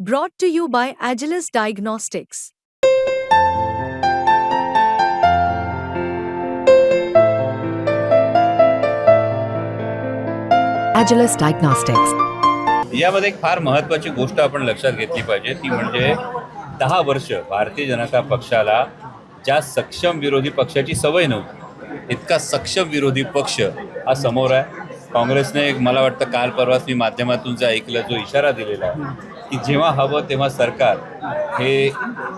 Brought to you by Agilis Diagnostics. Agilis Diagnostics. यामध्ये एक फार महत्त्वाची गोष्ट आपण लक्षात घेतली पाहिजे ती म्हणजे दहा वर्ष भारतीय जनता पक्षाला ज्या सक्षम विरोधी पक्षाची सवय नव्हती इतका सक्षम विरोधी पक्ष हा समोर आहे काँग्रेसने एक मला वाटतं काल परवाच मी माध्यमातून जे ऐकलं जो इशारा दिलेला आहे की जेव्हा हवं तेव्हा सरकार हे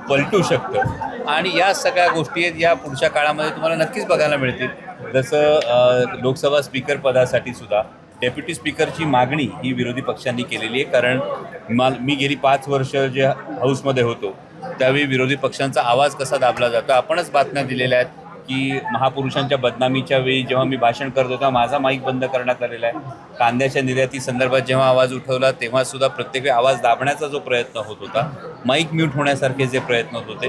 पलटू शकतं. आणि या सगळ्या गोष्टी आहेत या पुढच्या काळामध्ये तुम्हाला नक्कीच बघायला मिळतील. जसं लोकसभा स्पीकर पदासाठी सुद्धा डेप्युटी स्पीकरची मागणी ही विरोधी पक्षांनी केलेली आहे. कारण माल मी गेली पाच वर्ष जे हाऊसमध्ये होतो त्यावेळी विरोधी पक्षांचा आवाज कसा दाबला जातो आपणच बातम्या दिलेल्या आहेत. की महापुरुषांच्या बदनामीच्या वेळी जेव्हा मी भाषण करत होता माझा माईक बंद करण्यात आलेला आहे. कांद्याच्या निर्याती संदर्भात जेव्हा आवाज उठवला तेव्हा सुद्धा प्रत्येक वेळी आवाज दाबण्याचा जो प्रयत्न होत होता माईक म्यूट होण्यासारखे जे प्रयत्न होत होते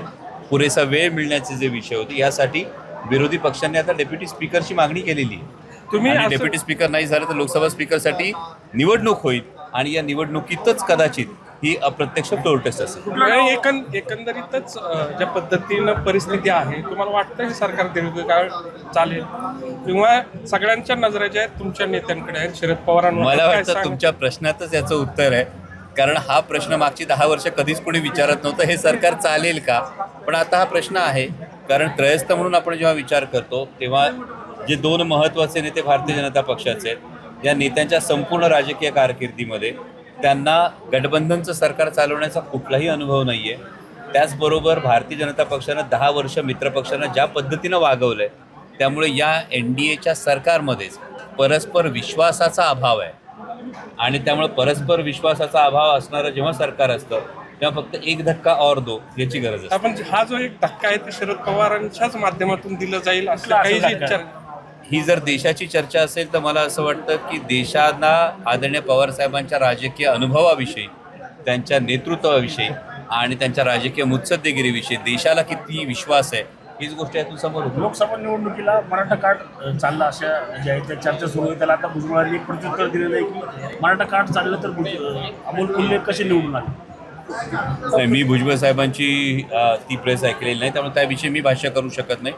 पुरेसा वेळ मिळण्याचे जे विषय होते यासाठी विरोधी पक्षांनी आता डेप्युटी स्पीकरची मागणी केलेली आहे. तुम्ही डेप्युटी स्पीकर नाही झालं तर लोकसभा स्पीकरसाठी निवडणूक होईल आणि या निवडणुकीतच कदाचित ही अप्रत्यक्ष फ्लोर टेस्ट असेल. एकं एकंदरीतच अं, ज्या पद्धतीनं परिस्थिती आहे तुम्हाला वाटतं हे सरकार दीर्घकाळ चालेल? किंवा सगळ्यांच्या नजरा ज्या आहेत तुमच्या नेत्यांकडे आहेत शरद पवारांवर मला काय वाटतं सांग- तुमच्या प्रश्नातच याचं उत्तर आहे. कारण हा प्रश्न मागची दहा वर्ष कधीच कोणी विचारत नव्हतं हे सरकार चालेल का? पण आता हा प्रश्न आहे. कारण त्रयस्थ म्हणून आपण जेव्हा विचार करतो तेव्हा जे दोन महत्त्वाचे नेते भारतीय जनता पक्षाचे आहेत या नेत्यांच्या संपूर्ण राजकीय कारकिर्दीमध्ये त्यांना गठबंधनचं सरकार चालवण्याचा कुठलाही अनुभव नाही आहे त्याचबरोबर भारतीय जनता पक्षानं दहा वर्ष मित्रपक्षानं ज्या पद्धतीनं वागवलं आहे त्यामुळे या एन डी एच्या सरकारमध्येच परस्पर विश्वासाचा अभाव आहे. आणि त्यामुळे परस्पर विश्वासाचा अभाव असणारं जेव्हा सरकार असतं तेव्हा फक्त एक धक्का और दो याची गरज आपण हा जो एक धक्का आहे ते शरद पवारांच्याच माध्यमातून दिलं जाईल असं काही ही जर देशाची चर्चा असेल तर मला असं वाटतं की देशांना आदरणीय पवार साहेबांच्या राजकीय अनुभवाविषयी त्यांच्या नेतृत्वाविषयी आणि त्यांच्या राजकीय मुत्सद्देगिरीविषयी देशाला किती विश्वास आहे हीच गोष्ट यातून समोर होतो लोकसभा निवडणुकीला मराठा कार्ड चाललं अशा ज्या आहेत त्या चर्चा सुरू आहे त्याला आता भुजबळांनी प्रत्युत्तर दिलेलं आहे की मराठा कार्ड चाललं तर अमोल कोल्हे कसे निवडून आले? मी भुजबळ साहेबांची ती प्रेस ऐकलेली नाही त्यामुळे त्याविषयी मी भाष्य करू शकत नाही.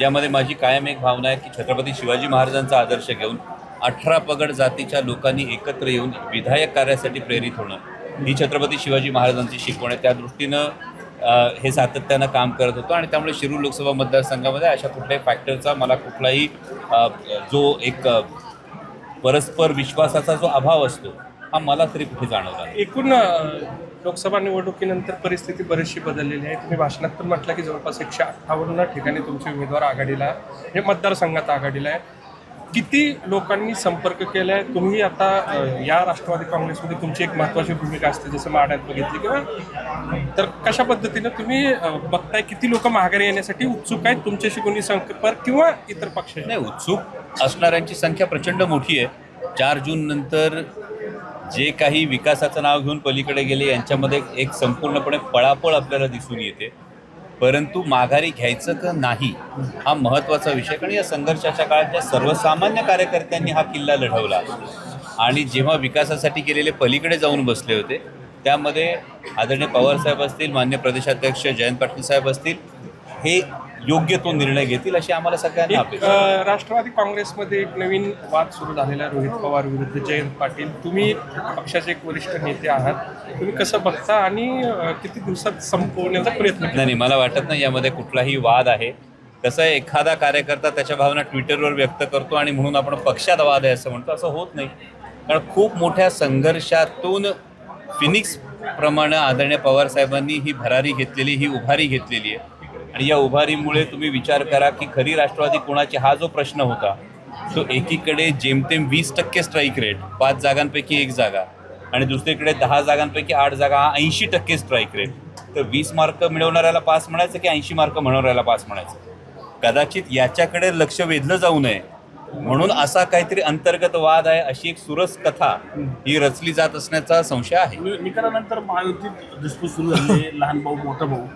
यामध्ये माझी कायम एक भावना आहे की छत्रपती शिवाजी महाराजांचा आदर्श घेऊन अठरा पगड जातीच्या लोकांनी एकत्र येऊन विधायक कार्यासाठी प्रेरित होणं ही छत्रपती शिवाजी महाराजांची शिकवण आहे. त्या दृष्टीनं हे सातत्यानं काम करत होतो आणि त्यामुळे शिरूर लोकसभा मतदारसंघामध्ये अशा कुठल्याही फॅक्टरचा मला कुठलाही जो एक परस्पर विश्वासाचा जो अभाव असतो हा मला तरी कुठे जाणवला एकूण लोकसभा निवडणुकीनंतर परिस्थिती बरीचशी बदललेली आहे. तुम्ही भाषणात पण म्हटलं की जवळपास एकशे अठ्ठावन्न ठिकाणी तुमचे उमेदवार आघाडीला आहे. हे मतदारसंघात आघाडीला आहे. किती लोकांनी संपर्क केला आहे तुम्ही आता या राष्ट्रवादी काँग्रेसमध्ये तुमची एक महत्त्वाची भूमिका असते जसं माड्यात बघितली किंवा तर कशा पद्धतीनं तुम्ही बघताय किती लोक माघारी येण्यासाठी उत्सुक आहेत? तुमच्याशी कोणी संपर्क किंवा इतर पक्ष नाही उत्सुक असणाऱ्यांची संख्या प्रचंड मोठी आहे. चार जून नंतर जे काही विकासाचं नाव घेऊन पलीकडे गेले यांच्यामध्ये एक संपूर्णपणे पळापळ आपल्याला दिसून येते. परंतु माघारी घ्यायचं का नाही हा महत्त्वाचा विषय कारण या संघर्षाच्या काळात ज्या सर्वसामान्य कार्यकर्त्यांनी हा किल्ला लढवला आणि जेव्हा विकासासाठी गेलेले पलीकडे जाऊन बसले होते त्यामध्ये आदरणीय पवारसाहेब असतील मान्य प्रदेशाध्यक्ष जयंत पाटील साहेब असतील हे योग्य तो निर्णय घेतील अशी आम्हाला सगळ्यांना अपेक्षा राष्ट्रवादी काँग्रेसमध्ये एक नवीन वाद सुरू झालेला आहे. रोहित पवार विरुद्ध जयंत पाटील. तुम्ही पक्षाचे एक वरिष्ठ नेते आहात. तुम्ही कसं बघता आणि अ, किती दिवसात संपवण्याचा प्रयत्न नाही नाही मला वाटत नाही यामध्ये कुठलाही वाद आहे. कसं आहे एखादा कार्यकर्ता त्याच्या भावना ट्विटरवर व्यक्त करतो आणि म्हणून आपण पक्षात वाद आहे असं म्हणतो. असं होत नाही. कारण खूप मोठ्या संघर्षातून फिनिक्स प्रमाणे आदरणीय पवार साहेबांनी ही भरारी घेतलेली ही उभारी घेतलेली आहे. आणि या उभारीमुळे तुम्ही विचार करा की खरी राष्ट्रवादी कोणाची? हा जो प्रश्न होता तो एकीकडे जेमतेम वीस टक्के स्ट्राईक रेट पाच जागांपैकी एक जागा आणि दुसरीकडे दहा जागांपैकी आठ जागा हा ऐंशी टक्के स्ट्राईक रेट तर वीस मार्क मिळवणाऱ्याला पास म्हणायचं की ऐंशी मार्क मिळवणाऱ्याला पास म्हणायचं? कदाचित याच्याकडे लक्ष वेधलं जाऊ नये. म्हणून असा काहीतरी अंतर्गत वाद आहे अशी एक सुरस कथा ही रचली जात असण्याचा संशय आहे. निकालानंतर महायुतीत दिसपूस सुरू झाली लहान भाऊ मोठा भाऊ.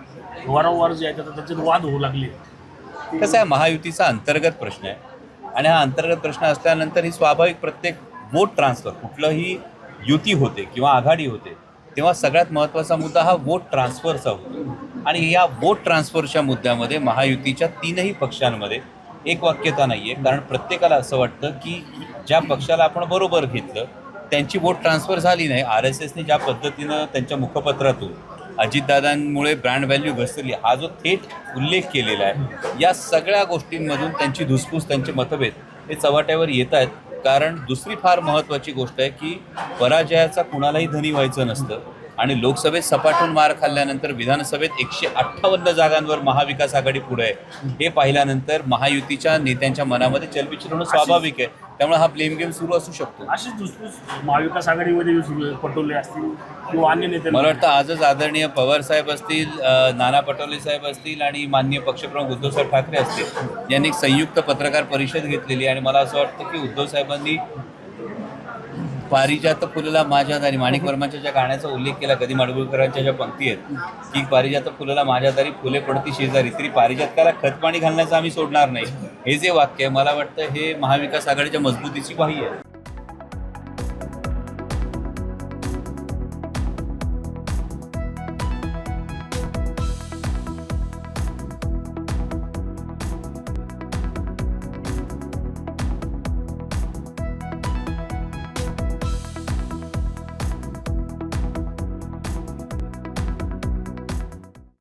वारंवार जे आहेत आता त्याच्यात वाद होऊ लागले. कसं आहे महायुतीचा अंतर्गत प्रश्न आहे. आणि हा अंतर्गत प्रश्न असल्यानंतर ही स्वाभाविक प्रत्येक वोट ट्रान्सफर कुठलंही युती होते किंवा आघाडी होते तेव्हा सगळ्यात महत्त्वाचा मुद्दा हा वोट ट्रान्सफरचा होतो. आणि या वोट ट्रान्सफरच्या मुद्द्यामध्ये महायुतीच्या तीनही पक्षांमध्ये एक वाक्यता नाही आहे कारण प्रत्येकाला असं वाटतं की ज्या पक्षाला आपण बरोबर घेतलं त्यांची वोट ट्रान्सफर झाली नाही. आर एस एसने ज्या पद्धतीनं त्यांच्या मुखपत्रातून अजितदादांमुळे ब्रँड व्हॅल्यू घसरली. हा जो थेट उल्लेख केलेला आहे या सगळ्या गोष्टींमधून त्यांची धुसफूस त्यांचे मतभेद हे चव्हाट्यावर येत आहेत. कारण दुसरी फार महत्त्वाची गोष्ट आहे की पराजयाचा कुणालाही धनी व्हायचं नसतं. आणि लोकसभेत सपाटून मार खाल्ल्यानंतर विधानसभेत एकशे अठ्ठावन्न जागांवर महाविकास आघाडी पुढे आहे. हे पाहिल्यानंतर महायुतीच्या नेत्यांच्या मनामध्ये चलबिचल होणं स्वाभाविक आहे. त्यामुळे हा ब्लेम गेम सुरू असू शकतो. अशीच महाविकास आघाडीमध्ये पटोले असतील किंवा अन्य नेते मला वाटतं आजच आदरणीय पवार साहेब असतील नाना पटोले साहेब असतील आणि माननीय पक्षप्रमुख उद्धवसाहेब ठाकरे असतील. यांनी एक संयुक्त पत्रकार परिषद घेतलेली आणि मला असं वाटतं की उद्धव साहेबांनी पारिजात फुलला माझ्या दारी माणिक वर्माच्या ज्या गाण्याचा उल्लेख केला कधी माडगुळकरांच्या ज्या पंक्ती आहेत की पारिजात फुलला माझ्या दारी फुले पडती शेजारी तरी पारिजातकाला खतपाणी घालण्याचं आम्ही सोडणार नाही. हे जे वाक्य आहे मला वाटतं हे महाविकास आघाडीच्या मजबूतीची ग्वाही आहे.